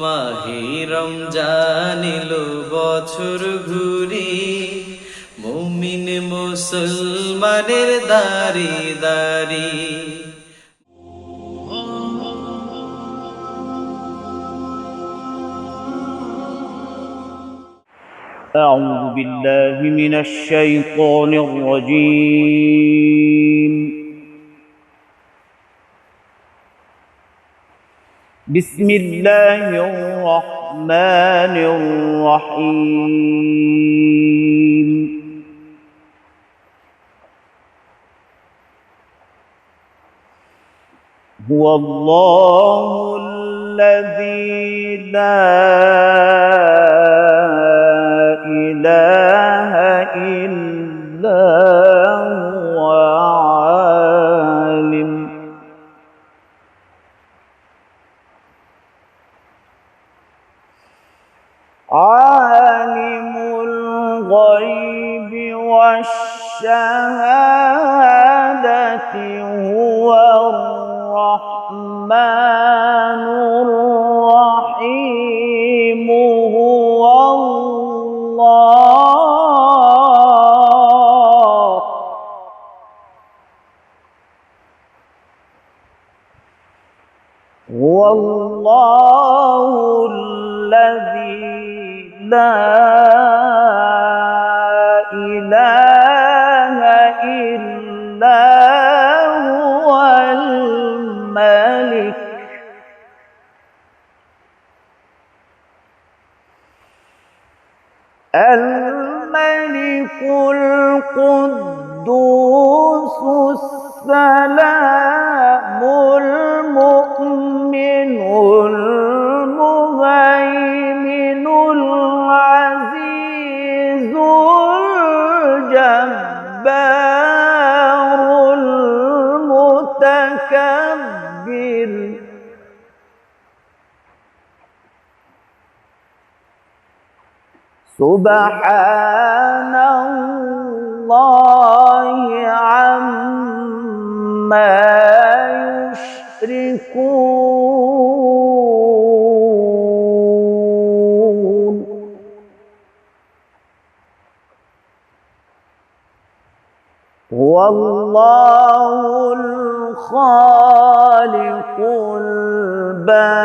মাহিরম জানিল বছর ঘুরি মুমিন মুসলমানের দারি দারি أعوذ بالله من الشيطان الرجيم بسم الله الرحمن الرحيم. هو الله الذي لا إله إلا هو. الملك القدوس السلام المؤمن سبحان الله عما يشركون. هو الله الخالق البارئ.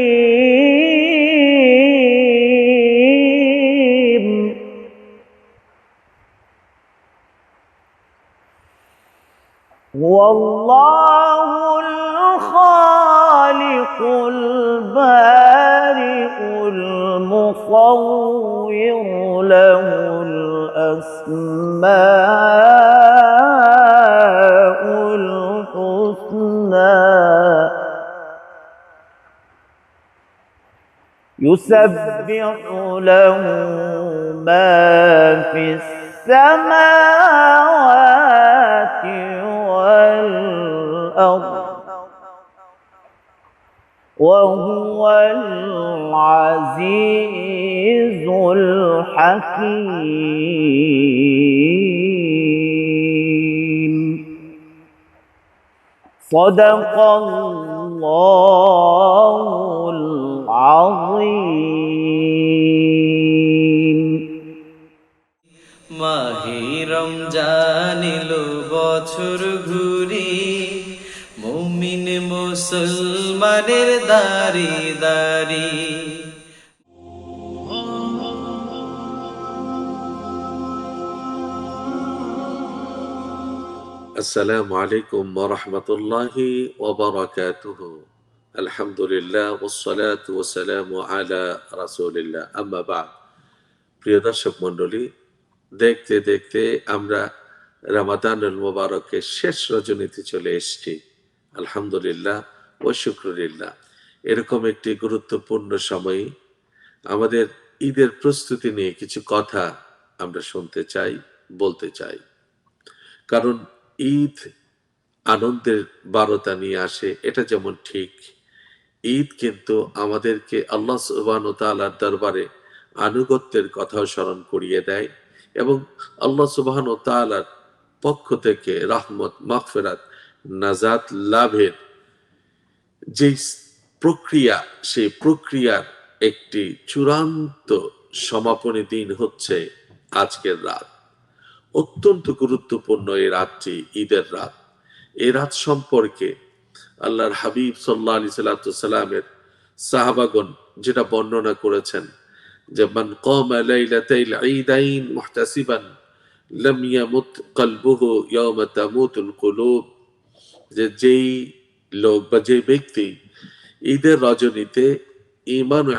الأسماء الحسنى. يسبح له ما في السماوات والأرض. وهو العزيز الحكيم صدق الله العظيم মাহিরম জানিল বছর ঘুরি মুমিন মুসলমানের দারি দারি আসসালামু আলাইকুম আলহামদুলিল্লাহ ওসালাত ওসালামু আলা রাসুলিল্লাহ। আম্মা বাদ। প্রিয় দর্শক মণ্ডলী, দেখতে দেখতে আমরা রামাদানুল মোবারকের শেষ রজনীতি চলে এসেছি। আলহামদুলিল্লাহ ও শুক্রলিল্লাহ। এরকম একটি গুরুত্বপূর্ণ সময়ে আমাদের ঈদের প্রস্তুতি নিয়ে কিছু কথা আমরা শুনতে চাই, বলতে চাই। কারণ ঈদ আনন্দের বারতা নিয়ে আসে, এটা যেমন ঠিক। ঈদ কিন্তু আমাদেরকে আল্লাহ সুবাহ তালার দরবারে আনুগত্যের কথাও স্মরণ করিয়ে দেয় এবং আল্লাহ সুবাহ তালার পক্ষ থেকে রাহমত, মাগফেরাত নাজাত লাভের যে প্রক্রিয়া, সেই প্রক্রিয়ার একটি চূড়ান্ত সমাপনী দিন হচ্ছে আজকের রাত। অত্যন্ত গুরুত্বপূর্ণ এই রাতটি, ঈদের রাত। এই রাত সম্পর্কে আল্লাহর হাবিব সাল্লাহ আলি সাল্লামের সাহাবাগন যেটা বর্ণনা করেছেন যে, মান কম লাইলাতাইল ঈদাইন মুহতাসিবান ইয়ামুত কুলুব। যে যেই লোক বা যে ব্যক্তি ঈদের রজনীতে ইমান ও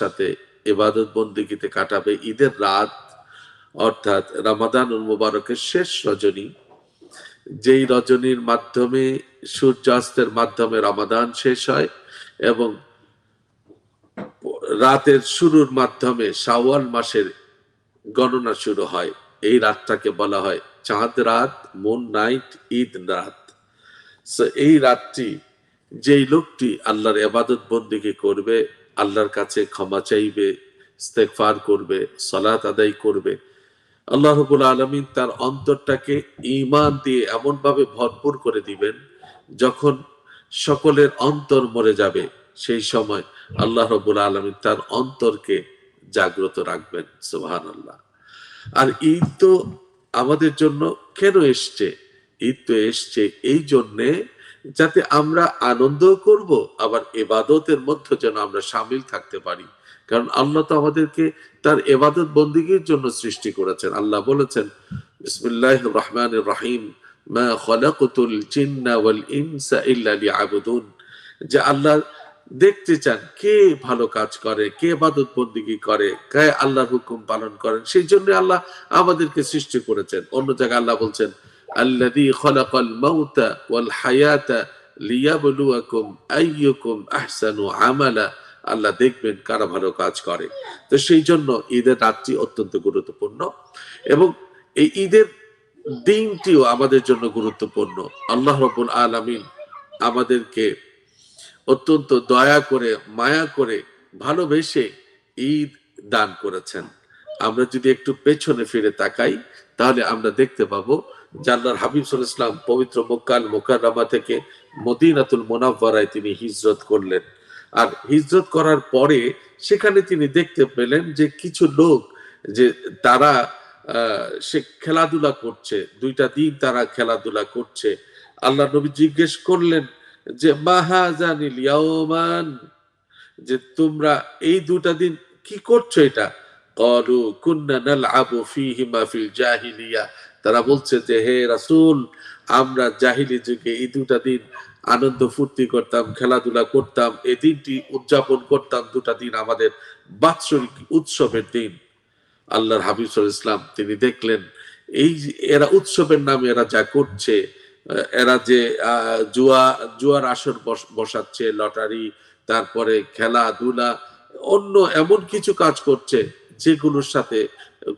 সাথে ইবাদত বন্দিগিতে কাটাবে, ঈদের রাত অর্থাৎ রামাদানুল মুবারকের শেষ রজনী, যেই রজনীর মাধ্যমে সূর্যাস্তের মাধ্যমে রমাদান শেষ হয় এবং রাতের শুরুর মাধ্যমে শাওয়াল মাসের গণনা শুরু হয়, এই রাতটাকে বলা হয় চাঁদ রাত, মুন নাইট, ঈদ রাত। এই রাতটি যেই লোকটি আল্লাহর এবাদত বন্দিকে করবে, আল্লাহর কাছে ক্ষমা চাইবে, ইস্তেগফার করবে, সলাত আদায় করবে, আল্লাহ রবুল আলমিন তার অন্তরটাকে ইমান দিয়ে এমনভাবে ভরপুর করে দিবেন যখন সকলের অন্তর মরে যাবে। সেই সময় আল্লাহ রবুল আলমিন তার অন্তরকে জাগ্রত রাখবেন সুহান আল্লাহ আর ঈদ তো আমাদের জন্য কেন এসছে? ঈদ তো এসছে এই জন্যে যাতে আমরা আনন্দ করব, আবার এবাদতের মধ্যে যেন আমরা সামিল থাকতে পারি। কারণ আল্লাহ তো আমাদেরকে তার এবাদত বন্দিগির জন্য সৃষ্টি করেছেন। আল্লাহ বলেছেন বিসমিল্লাহ রহমান রহিম যে আল্লাহ দেখতে চান কে ভালো কাজ করে, কে বাদত বন্দিগি করে, কে আল্লাহর হুকুম পালন করেন। সেই জন্য আল্লাহ আমাদেরকে সৃষ্টি করেছেন। অন্য জায়গায় আল্লাহ বলছেন খলাকাল মাউতা ওয়াল লিয়াবলুয়াকুম আইয়ুকুম আহসানু আমালা। আল্লাহ দেখবেন কারা ভালো কাজ করে। তো সেই জন্য ঈদের রাতটি অত্যন্ত গুরুত্বপূর্ণ এবং এই ঈদের দিনটিও আমাদের জন্য গুরুত্বপূর্ণ। আল্লাহ রবুল আলমিন আমাদেরকে অত্যন্ত দয়া করে, মায়া করে ভালোবেসে ঈদ দান করেছেন। আমরা যদি একটু পেছনে ফিরে তাকাই, তাহলে আমরা দেখতে পাবো জাল্লার হাবিব ইসলাম পবিত্র মক্কাল মোকাররামা থেকে মদিনাতুল মোনাব্বারায় তিনি হিজরত করলেন। আর হিজরত করার পরে সেখানে তিনি দেখতে পেলেন যে কিছু লোক যে তারা সে খেলাধুলা করছে, দুইটা দিন তারা খেলাধুলা করছে। আল্লাহ নবী জিজ্ঞেস করলেন যে মাহাজানিল যে, তোমরা এই দুটা দিন কি করছ এটা? কলু কুন্না নালআবু ফীহিমা ফিল জাহিলিয়া। তারা বলছে যে, হে রাসূল, আমরা জাহিলি যুগে এই দুটা দিন আনন্দ ফুর্তি করতাম, খেলাধুলা করতাম, এই দিনটি উদযাপন করতাম, দুটা দিন আমাদের বাৎসরিক উৎসবের দিন। আল্লাহর হাবিব ইসলাম তিনি দেখলেন, এই এরা উৎসবের নামে এরা যা করছে এরা যে জুয়া, জুয়ার আসর বসাচ্ছে, লটারি, তারপরে খেলাধুলা, অন্য এমন কিছু কাজ করছে, যেগুলোর সাথে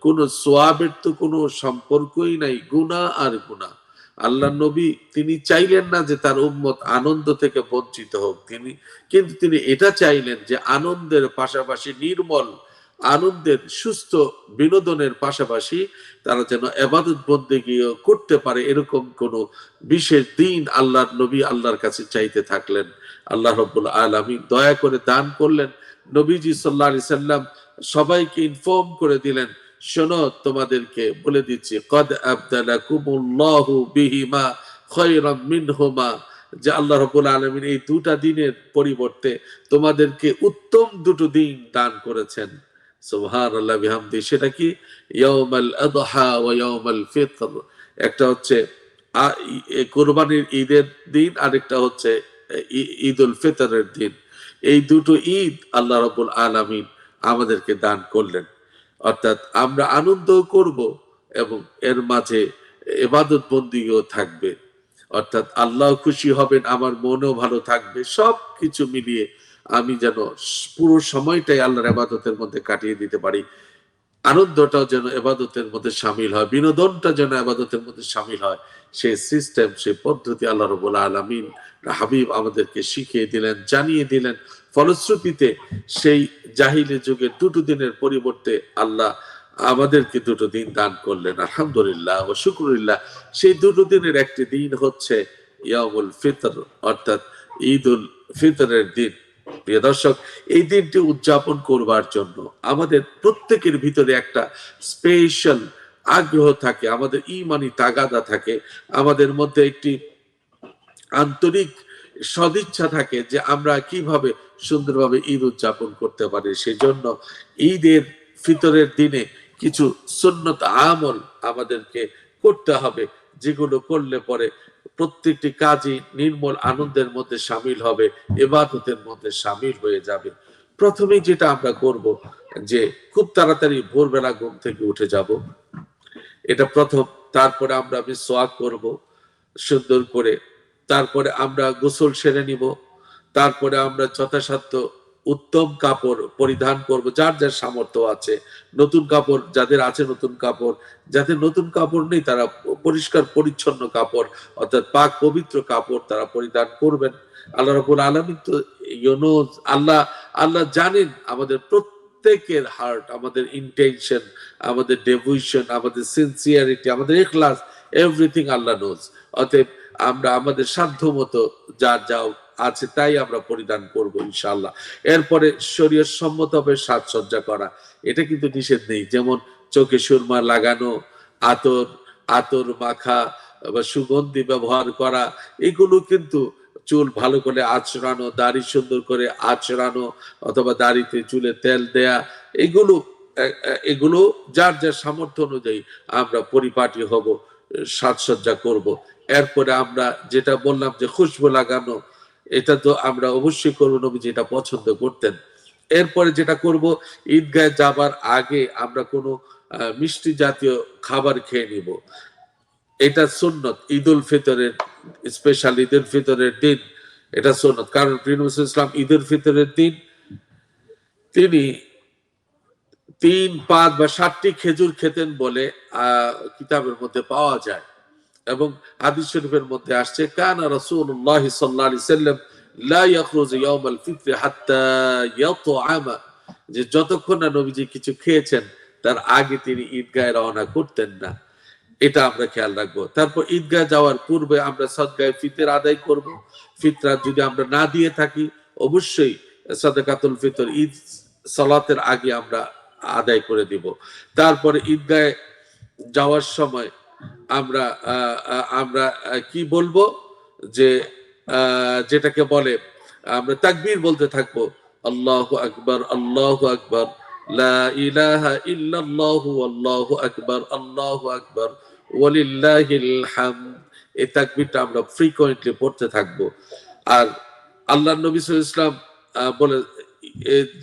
কোনো সোয়াবের তো কোনো সম্পর্কই নাই গুণা আর গুণা আল্লাহ নবী, তিনি চাইলেন না যে তার উম্মত আনন্দ থেকে বঞ্চিত হোক তিনি, কিন্তু তিনি এটা চাইলেন যে আনন্দের পাশাপাশি নির্মল, আনন্দের সুস্থ বিনোদনের পাশাপাশি তারা যেন এবাদত বন্দে গিয়ে করতে পারে এরকম কোন বিশেষ দিন আল্লাহর নবী আল্লাহর কাছে চাইতে থাকলেন। আল্লাহ রব্বুল আলমী দয়া করে দান করলেন। নবীজি সাল্লা সাল্লাম সবাইকে ইনফর্ম করে দিলেন শোনো, তোমাদেরকে বলে দিচ্ছি, কদ আবদালাকুমুল্লাহু বিহিমা খয়রাম মিনহুমা যে আল্লাহ রাব্বুল আলামিন এই দুটা দিনের পরিবর্তে তোমাদেরকে উত্তম দুটো দিন দান করেছেন। সুবহানাল্লাহ, বিহামদি। সেটা কি? ইয়াউমাল আদহা ওয়া ইয়াউমাল ফিতর। একটা হচ্ছে কোরবানির ঈদের দিন, আরেকটা হচ্ছে ঈদ উল ফিতরের দিন। এই দুটো ঈদ আল্লাহ রাব্বুল আলামিন আমাদেরকে দান করলেন। অর্থাৎ আমরা আনন্দ করব এবং এর মাঝে এবাদত বন্দিও থাকবে। অর্থাৎ আল্লাহ খুশি হবেন, আমার মনও ভালো থাকবে। সব কিছু মিলিয়ে আমি যেন পুরো সময়টাই আল্লাহর আবাদতের মধ্যে কাটিয়ে দিতে পারি। আনন্দটাও যেন এবাদতের মধ্যে সামিল হয়, বিনোদনটা যেন এবাদতের মধ্যে সামিল হয়। সেই সিস্টেম, সেই পদ্ধতি আল্লাহ রবুল আলমিন হাবিব আমাদেরকে শিখিয়ে দিলেন, জানিয়ে দিলেন। ফলশ্রুতিতে সেই জাহিলি যুগে দুটো দিনের পরিবর্তে আল্লাহ আমাদেরকে দুটো দিন দান করলেন, আলহামদুলিল্লাহ ও শুক্রুল্লাহ সেই দুটো দিনের একটি দিন হচ্ছে ইয়ামুল ফিতর, অর্থাৎ ঈদ উল ফিতরের দিন। প্রিয় দর্শক, এই দিনটি উদযাপন করবার জন্য আমাদের প্রত্যেকের ভিতরে একটা স্পেশাল আগ্রহ থাকে, আমাদের ইমানি তাগাদা থাকে, আমাদের মধ্যে একটি আন্তরিক সদিচ্ছা থাকে যে আমরা কীভাবে সুন্দরভাবে ঈদ উদযাপন করতে পারি। সেজন্য ঈদের ফিতরের দিনে কিছু সুন্নত আমল আমাদেরকে করতে হবে, যেগুলো করলে পরে প্রত্যেকটি কাজই নির্মল আনন্দের মধ্যে সামিল হবে, এবাদতের মধ্যে সামিল হয়ে যাবে। প্রথমে যেটা আমরা করব যে খুব তাড়াতাড়ি ভোরবেলা ঘুম থেকে উঠে যাব। এটা প্রথম, তারপরে আমরা আমি সোয়াগ করব, সুন্দর করে তারপরে আমরা গোসল সেরে নিব, তারপরে আমরা যথাসাধ্য উত্তম কাপড় পরিধান করব, যার যার সামর্থ্য আছে। নতুন কাপড় যাদের আছে নতুন কাপড়, যাদের নতুন কাপড় নেই তারা পরিষ্কার, পরিচ্ছন্ন কাপড়, অর্থাৎ পাক, পবিত্র কাপড় তারা পরিধান করবেন। আল্লাহ রাবুল আলমিন তো ইউনো আল্লাহ আল্লাহ জানেন আমাদের প্রত্যেকের হার্ট, আমাদের ইন্টেনশন আমাদের ডেভুশন আমাদের সিনসিয়ারিটি আমাদের এখলাস এভরিথিং আল্লাহ নোজ অতএব আমরা আমাদের সাধ্য মতো যা যা আছে তাই আমরা পরিধান করব ইনশাল্লাহ এরপরে শরীর সম্মতভাবে সাজসজ্জা করা। এটা কিন্তু নিষেধ নেই। যেমন চোখে সুরমা লাগানো, আতর আতর মাখা, বা সুগন্ধি ব্যবহার করা, এগুলো কিন্তু চুল ভালো করে আচড়ানো, দাড়ি সুন্দর করে আচড়ানো, অথবা দাড়িতে চুলে তেল দেয়া, এগুলো এগুলো যার যার সামর্থ্য অনুযায়ী আমরা পরিপাটি হব, সাজসজ্জা করব। এরপরে আমরা যেটা বললাম যে খুশবু লাগানো এটা তো আমরা অবশ্যই করব নবী যেটা পছন্দ করতেন। এরপরে যেটা করব ঈদগায় যাবার আগে আমরা কোনো মিষ্টি জাতীয় খাবার খেয়ে নিব। এটা সুন্নত ঈদ উল ফিতরের স্পেশাল ঈদ উল ফিতরের দিন এটা সুন্নত। কারণ প্রিয় ইসলাম ঈদ উল ফিতরের দিন তিনি তিন পাঁচ বা সাতটি খেজুর খেতেন বলে আহ, কিতাবের মধ্যে পাওয়া যায়। এবং হাদিস শরীফের মধ্যে আসছে, কানা রাসূলুল্লাহ সাল্লাল্লাহু আলাইহি সাল্লাম যে যতক্ষণ না নবীজি কিছু খেয়েছেন, তার আগে তিনি রওনা করতেন না। এটা আমরা খেয়াল রাখব। তারপর ঈদগাহ যাওয়ার পূর্বে আমরা সদগায়ে ফিতর আদায় করব। ফিতরা যদি আমরা না দিয়ে থাকি, অবশ্যই সাদাকাতুল ফিতর ঈদ সালাতের আগে আমরা আদায় করে দিব। তারপরে ঈদগাহে যাওয়ার সময় আমরা আমরা কি বলব? যে যেটাকে বলে, আমরা তাকবীর বলতে থাকব, আল্লাহু আকবার আল্লাহু আকবার তাকবীরটা আমরা পড়তে থাকব। আর আল্লাহ ইসলাম বলে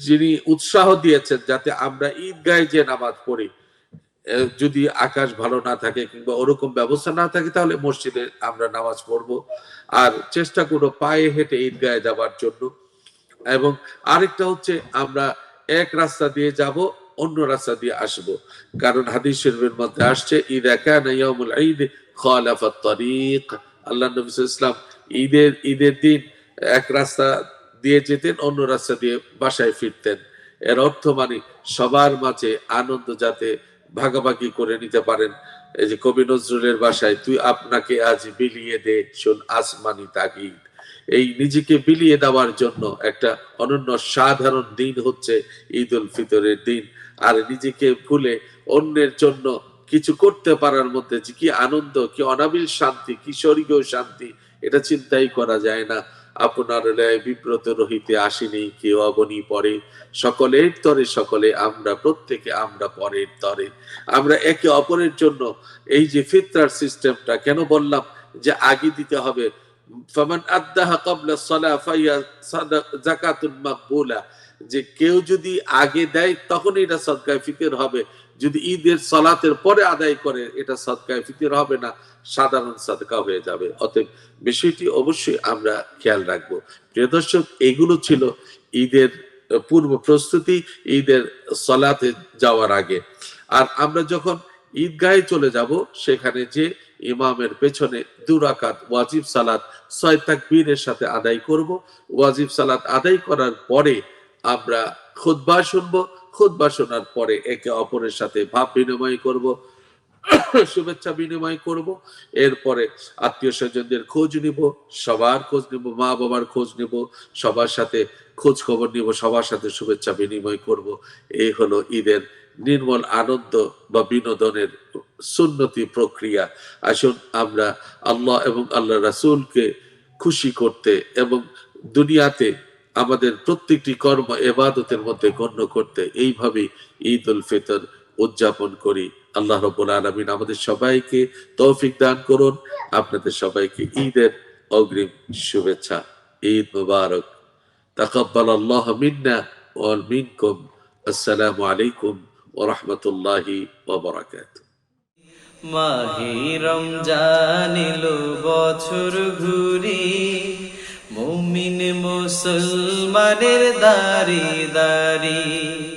যিনি উৎসাহ দিয়েছেন যাতে আমরা ঈদ যে নামাজ পড়ি যদি আকাশ ভালো না থাকে কিংবা ওরকম ব্যবস্থা না থাকে, তাহলে মসজিদে আমরা নামাজ পড়ব। আর চেষ্টা করব পায়ে হেঁটে ঈদগাহে যাবার জন্য। এবং আরেকটা হচ্ছে, আমরা এক রাস্তা দিয়ে যাব, অন্য রাস্তা দিয়ে আসব। কারণ হাদিস শরীফের মধ্যে আসছে ঈদ কানা ইয়াউমুল ঈদ খালাফাত তারিক। আল্লাহ নবী ইসলাম ঈদের ঈদের দিন এক রাস্তা দিয়ে যেতেন, অন্য রাস্তা দিয়ে বাসায় ফিরতেন। এর অর্থ মানে সবার মাঝে আনন্দ যাতে ভাগাভাগি করে নিতে পারেন। এই যে কবি নজরুলের বাসায়, তুই আপনাকে আজ বিলিয়ে দে শোন আসমানি তাগিদ। এই নিজেকে বিলিয়ে দেওয়ার জন্য একটা অনন্য সাধারণ দিন হচ্ছে ঈদ উল ফিতরের দিন। আর নিজেকে ভুলে অন্যের জন্য কিছু করতে পারার মধ্যে কি আনন্দ, কি অনাবিল শান্তি, কি স্বর্গীয় শান্তি, এটা চিন্তাই করা যায় না। আপনার লয় বিব্রত রহিতে আসেনি, কেউ অবনি পরে। সকলের তরে সকলে, আমরা প্রত্যেকে, আমরা পরের তরে। আমরা একে অপরের জন্য এই যে ফিতরার সিস্টেমটা, কেন বললাম যে আগে দিতে হবে? ক্বাবলা সালাহ ফাইয়া মাকবুলা। যে কেউ যদি আগে দেয় তখন এটা সদকায় হবে। যদি ঈদের সালাতের পরে আদায় করে, এটা সদকায় ফিতর হবে না। সাধারণ সদকা হয়ে যাবে। অতএব বিষয়টি অবশ্যই আমরা খেয়াল রাখব। প্রিয় দর্শক, এগুলো ছিল ঈদের পূর্ব প্রস্তুতি, ঈদের সলাতে যাওয়ার আগে। আর আমরা যখন ঈদগাহে চলে যাব, সেখানে যে ইমামের পেছনে দুরাকাত ওয়াজিব সালাত ছয় তাকবীরের সাথে আদায় করব, ওয়াজিব সালাত আদায় করার পরে আমরা খুতবা শুনব। খুতবা শোনার পরে একে অপরের সাথে ভাব বিনিময় করব। শুভেচ্ছা বিনিময় করব। এরপরে আত্মীয় স্বজনদের খোঁজ নিব, সবার খোঁজ নিব, মা বাবার খোঁজ নিব, সবার সাথে খোঁজ খবর নিব, সবার সাথে শুভেচ্ছা বিনিময় করব। এই হলো ঈদের নির্মল আনন্দ বা বিনোদনের সুন্নতি প্রক্রিয়া। আসুন আমরা আল্লাহ এবং আল্লাহ রাসূলকে খুশি করতে এবং দুনিয়াতে আমাদের প্রত্যেকটি কর্ম এবাদতের মধ্যে গণ্য করতে এইভাবে ঈদ উল ফিতর উদযাপন করি। আল্লাহ রব্বুল আলমিন আমাদের সবাইকে তৌফিক দান করুন। আপনাদের সবাইকে ঈদের অগ্রিম শুভেচ্ছা, ঈদ মুবারক। তাকাব্বাল আল্লাহ মিন্না ওয়াল মিনকুম। আসসালামু আলাইকুম ওয়া রাহমাতুল্লাহি ওয়া বারাকাতুহু। মাহি রমজান বছর ঘুরি, মুমিন মুসলমানের দারি দারি।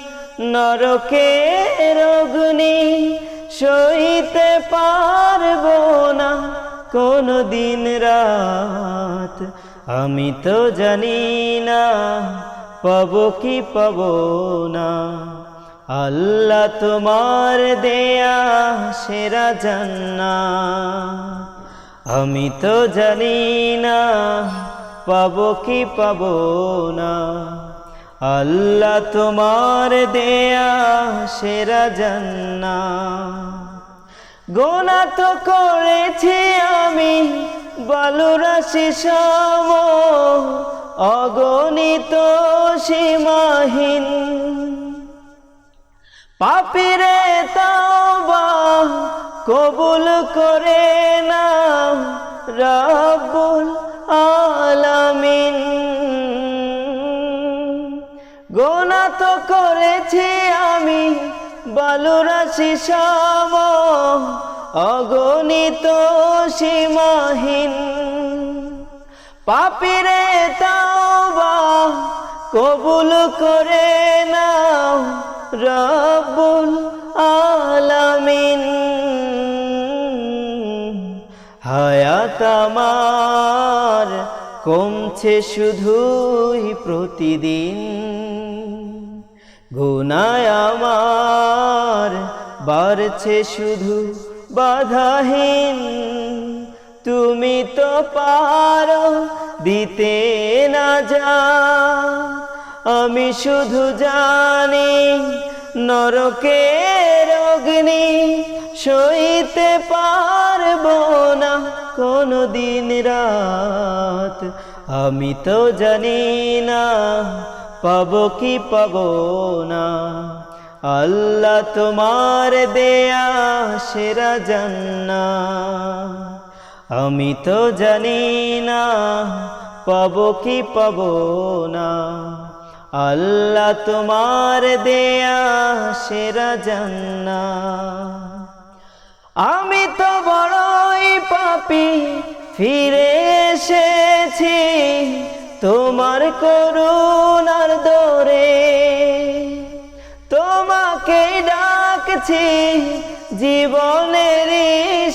নরকের অগ্নি সইতে পারব না। কোনো দিন রাত আমি তো জানি না, পাবো কি পাবো না। আল্লাহ তোমার দেয়া সেরা জান্না আমি তো জানি না, পাবো কি পাবো না। আল্লাহ তোমার দেয়া সেরা জান্না গোনা তো করেছি আমি বালুরাশি সম, অগণিত সীমাহীন। পাপিরে তাওবা কবুল করে না রব্বুল আলামিন। করেছি আমি। বালুরাশি সম, অগণিত সীমাহীন। পাপিরে তাওবা কবুল করে নাও রব্বুল আলামিন। হায়াত আমার কমছে শুধুই প্রতিদিন। গুনায় আমার, বাড়ছে শুধু বাধাহীন। তুমি তো পারো দিতে না যা, আমি শুধু জানি নরকের অগ্নি সইতে পারব না কোনো দিন রাত। আমি তো জানি না পাবো কি পাবো না? আল্লাহ তোমার দেয়া সেরা জান্না আমি তো জানি না পাবো কি পাবো না। আল্লাহ তোমার দেয়া সেরা জান্না আমি তো বড়ই পাপি, ফিরে এসেছি। তোমার করুণার দরে তোমাকে ডাকছি জীবনের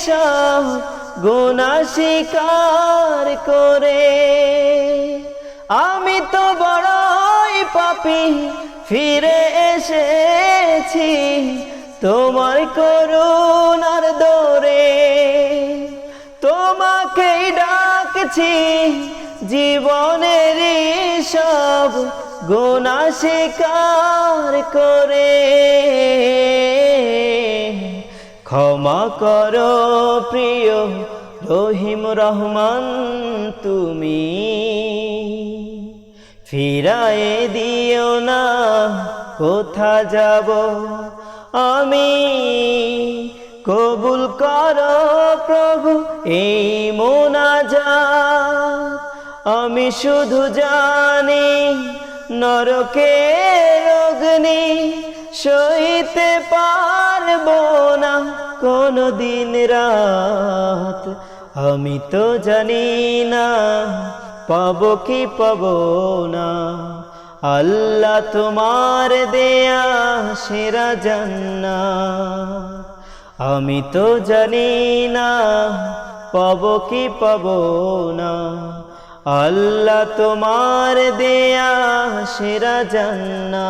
সব গুণা স্বীকার করে। আমি তো বড়ই পাপি, ফিরে এসেছি তোমার করুণার দরে। তোমাকেই ডাকছি জীবনের সব গোনা স্বীকার করে। ক্ষমা করো প্রিয় রহিম রহমান, তুমি ফিরায়ে দিও না, কোথা যাব আমি? কবুল কর প্রভু, এই মোনাজাত আমি শুধু জানি নরকের অগ্নি সইতে পারব না কোনো দিন রাত। আমি তো জানি না, পাব কি পাব না। আল্লাহ তোমার দেয়া সেরা জান্না আমি তো জানি না, পাব কি পাব না। আল্লাহ তোমার দেয়া সেরা জান্না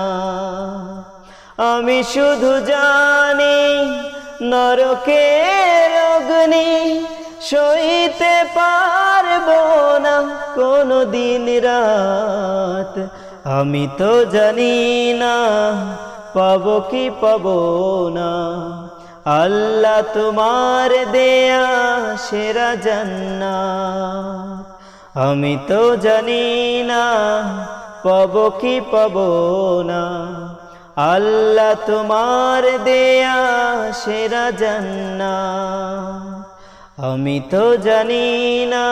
আমি শুধু জানি, নরকের অগ্নি সইতে পারব না কোনো দিন রাত। আমি তো জানি না, পাবো কি পাবো না। আল্লাহ তোমার দেয়া সেরা জান্না আমি তো জানি না, পাবো কি পাবো না। আল্লাহ তোমার দেয়া সেরা জান্না আমি তো জানি না,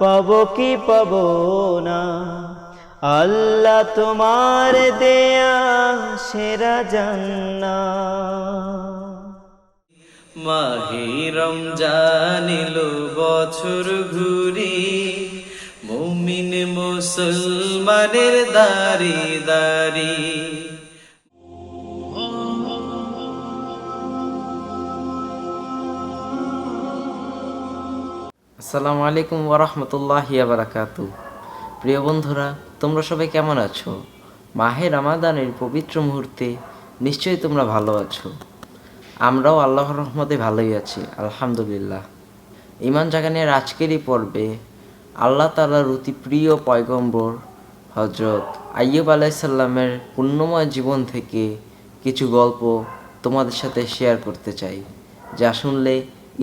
পাবো কি পাবো না। আল্লাহ তোমার দেয়া সেরা জান্না মাহে রমজান এলো, বছর ঘুরি মুমিন মুসলমানের দারি দারি। আসসালামু আলাইকুম ওরহমতুল্লাহ বারাকাতু প্রিয় বন্ধুরা, তোমরা সবাই কেমন আছো? মাহে রামাদানের পবিত্র মুহূর্তে নিশ্চয়ই তোমরা ভালো আছো। আমরাও আল্লাহর রহমতে ভালোই আছি, আলহামদুলিল্লাহ। ইমান জাগানের আজকেরই পর্বে আল্লাহ তালার অতি প্রিয় পয়গম্বর হজরত আইয়ুব আলাইসাল্লামের পুণ্যময় জীবন থেকে কিছু গল্প তোমাদের সাথে শেয়ার করতে চাই, যা শুনলে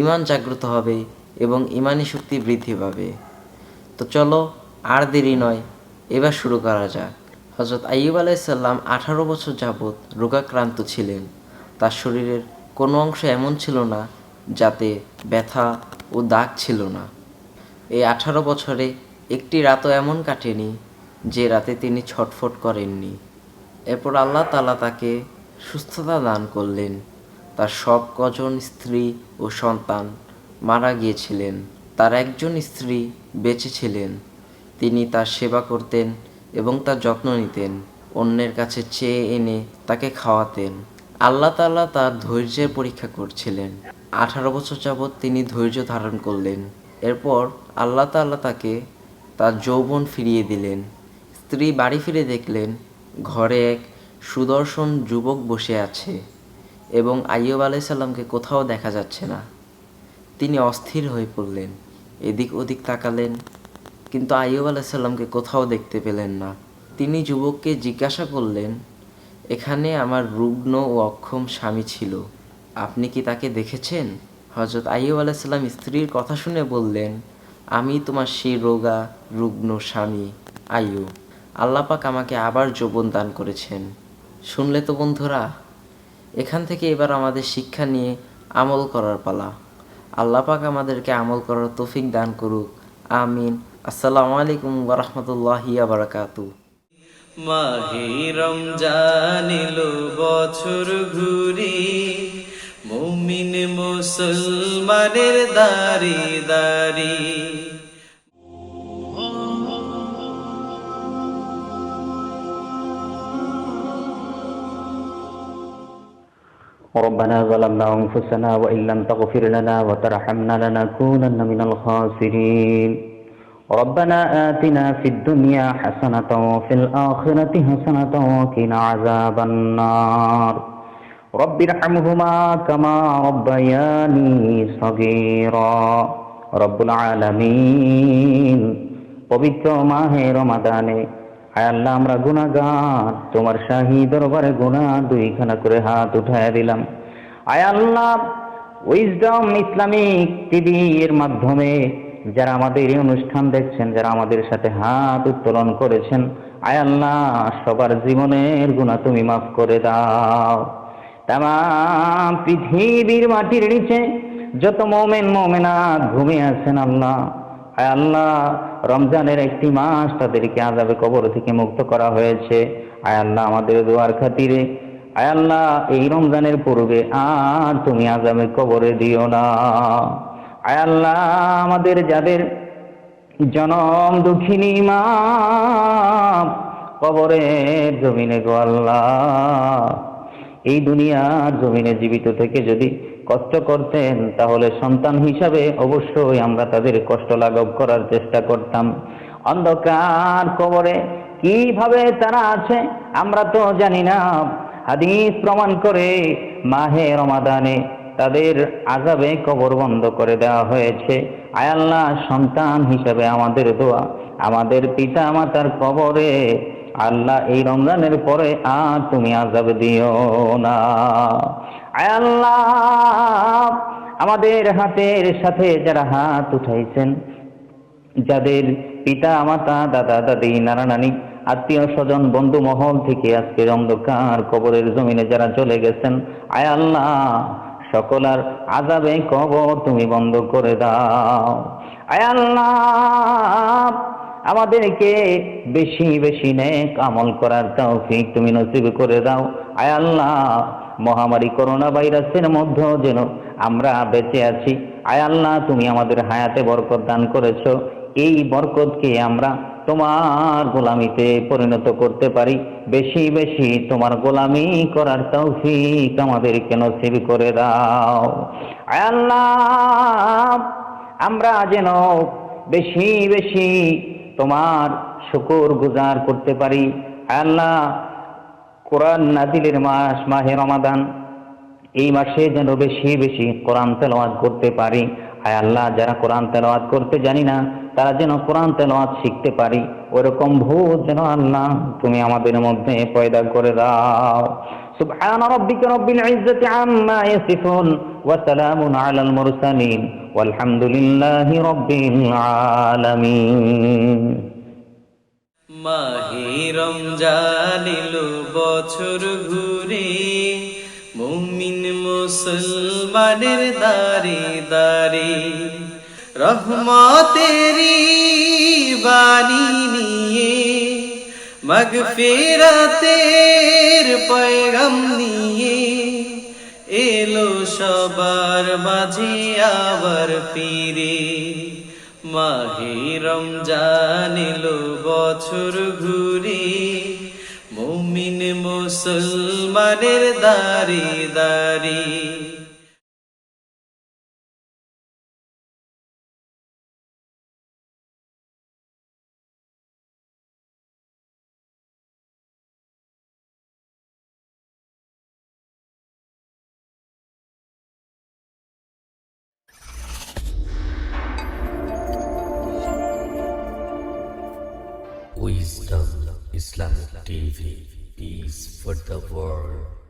ইমান জাগ্রত হবে এবং ইমানি শক্তি বৃদ্ধি পাবে। তো চলো, আর দেরি নয়, এবার শুরু করা যাক। হজরত আইয়ুব আলাইসাল্লাম আঠারো বছর যাবৎ রোগাক্রান্ত ছিলেন। তার শরীরের কোনো অংশ এমন ছিল না যাতে ব্যথা ও দাগ ছিল না। এই আঠারো বছরে একটি রাতও এমন কাটেনি যে রাতে তিনি ছটফট করেননি। এরপর আল্লাহ তালা তাকে সুস্থতা দান করলেন। তার সব কজন স্ত্রী ও সন্তান মারা গিয়েছিলেন। তার একজন স্ত্রী বেঁচে ছিলেন। তিনি তার সেবা করতেন এবং তার যত্ন নিতেন। অন্যের কাছে চেয়ে এনে তাকে খাওয়াতেন। আল্লাহ তাআলা তার ধৈর্যের পরীক্ষা করছিলেন। আঠারো বছর যাবৎ তিনি ধৈর্য ধারণ করলেন। এরপর আল্লাহ তাআলা তাকে তার যৌবন ফিরিয়ে দিলেন। স্ত্রী বাড়ি ফিরে দেখলেন, ঘরে এক সুদর্শন যুবক বসে আছে এবং আইয়ুব আলাইসাল্লামকে কোথাও দেখা যাচ্ছে না। তিনি অস্থির হয়ে পড়লেন, এদিক ওদিক তাকালেন, কিন্তু আইয়ুব আলাইসাল্লামকে কোথাও দেখতে পেলেন না। তিনি যুবককে জিজ্ঞাসা করলেন, এখানে আমার রুগ্ন ও অক্ষম স্বামী ছিল, আপনি কি তাকে দেখেছেন? হজরত আইয়ুব আলাইসাল্লাম স্ত্রীর কথা শুনে বললেন, আমি তোমার সেই রোগা, রুগ্ন স্বামী আইয়ুব। আল্লাপাক আমাকে আবার যৌবন দান করেছেন। শুনলে তো বন্ধুরা, এখান থেকে এবার আমাদের শিক্ষা নিয়ে আমল করার পালা। আল্লাহ পাক আমাদেরকে আমল করার তৌফিক দান করুক। আমিন। আসসালামু আলাইকুম ওরহমতুল্লাহি বারাকাতু মাহে রমজান বছর ঘুরি। মুমিন মুসলমানের দারি দারি ربنا ظلمنا أنفسنا وإن لم تغفر لنا وترحمنا لنكونن من الخاسرين ربنا آتنا في الدنيا حسنة وفي الآخرة حسنة وقنا عذاب النار রব্বির পবিত্র মাহে রমাদানে। আয় আল্লাহ, আমরা গুনাহগার। তোমার শাহী দরবারে গুনা দুইখানা করে হাত উঠায় দিলাম। আয় আল্লাহ উইজডম ইসলামিক টিভি এর মাধ্যমে যারা আমাদের এই অনুষ্ঠান দেখছেন, যারা আমাদের সাথে হাত উত্তোলন করেছেন আয় আল্লাহ, সবার জীবনের গুণা তুমি মাফ করে দাও। তাম পৃথিবীর মাটির নিচে যত মোমেন মোমেনা ঘুমিয়ে আছেন আল্লাহ। আল্লাহ, রমজানের একটি মাস তাদেরকে আজাবে কবর থেকে মুক্ত করা হয়েছে। আয় আল্লাহ, আমাদের দোয়ার খাতিরে। আয় আল্লাহ, এই রমজানের পূর্বে আর তুমি আজাবে কবরে দিও না। আয় আল্লাহ, আমাদের যাদের জনম দুঃখিনী মা, কবরের জমিনে গো আল্লাহ। এই দুনিয়ার জমিনে জীবিত থেকে যদি কষ্ট করতেন, তাহলে সন্তান হিসাবে অবশ্যই আমরা তাদের কষ্ট লাঘব করার চেষ্টা করতাম। অন্ধকার কবরে কীভাবে তারা আছে, আমরা তো জানি না। হাদিস প্রমাণ করে মাহে রমাদানে তাদের আজাবে কবর বন্ধ করে দেওয়া হয়েছে। আয়াল্লাহ সন্তান হিসাবে আমাদের দোয়া, আমাদের পিতা মাতার কবরে আল্লাহ এই রমজানের পরে আর তুমি আজাব দিও না। আয়াল্লাহ আমাদের হাতের সাথে যারা হাত উঠাইছেন, যাদের পিতা, মাতা, দাদা, দাদি, নানা, নানি, আত্মীয় স্বজন, বন্ধু মহল থেকে আজকের অন্ধকার কবরের জমিনে যারা চলে গেছেন, আয় আল্লাহ সকলার আজাবে কবর তুমি বন্ধ করে দাও। আয় আল্লাহ আমাদেরকে বেশি বেশি নেক আমল করার তৌফিক তুমি নসিব করে দাও। আয় আল্লাহ, মহামারী করোনা ভাইরাসের মধ্যে যেন আমরা বেঁচে আছি। আয় আল্লাহ, তুমি আমাদের হায়াতে বরকত দান করেছ। এই বরকতকে আমরা তোমার গোলামিতে পরিণত করতে পারি। বেশি বেশি তোমার গোলামি করার তৌফিক আমাদেরকে নসিব করে দাও। আয় আল্লাহ, আমরা যেন বেশি বেশি তোমার শুকর গুজার করতে পারি। আল্লাহ, কোরআন নাজিলের মাস, মাহে রমাদান, এই মাসে যেন বেশি বেশি কোরআন তেলাওয়াত করতে পারি। আয় আল্লাহ, যারা কোরআন তেলাওয়াত করতে জানি না, তারা যেন কোরআন তেলাওয়াত শিখতে পারি। ওরকম ভূত যেন আল্লাহ, তুমি আমাদের মধ্যে পয়দা করে দাও। سبحان ربك رب العزة عما يصفون وسلام على المرسلين والحمد لله رب العالمين মাহে রমজান এলো বছর ঘুরে মুমিন মুসলমানের দারে দারে রহমতেরি বাণী নিয়ে মগফিরাতের পয়গম নিয়ে এলো সবার মাঝে আবার ফিরে। মাহে রমজান এলো বছর ঘুরে, মুমিন মুসলমানের দারি দারি। Wisdom Islamic TV peace for the world.